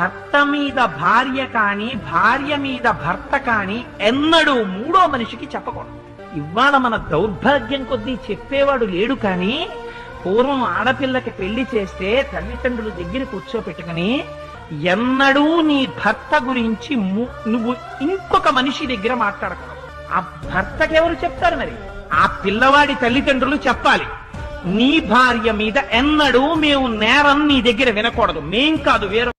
భర్త మీద భార్య కాని భార్య మీద భర్త కాని ఎన్నడూ మూడో మనిషికి చెప్పకూడదు. ఇవాళ మన దౌర్భాగ్యం కొద్దీ చెప్పేవాడు లేడు కానీ పూర్వం ఆడపిల్లకి పెళ్ళి చేస్తే తల్లిదండ్రులు దగ్గర కూర్చోపెట్టుకుని ఎన్నడూ నీ భర్త గురించి ము- నువ్వు ఇంకొక మనిషి దగ్గర మాట్లాడకూడదు. ఆ భర్తకి ఎవరు చెప్తారు మరి? ఆ పిల్లవాడి తల్లిదండ్రులు చెప్పాలి. నీ భార్య మీద ఎన్నడూ మేము నేరం నీ దగ్గర వినకూడదు. మేం కాదు వేరే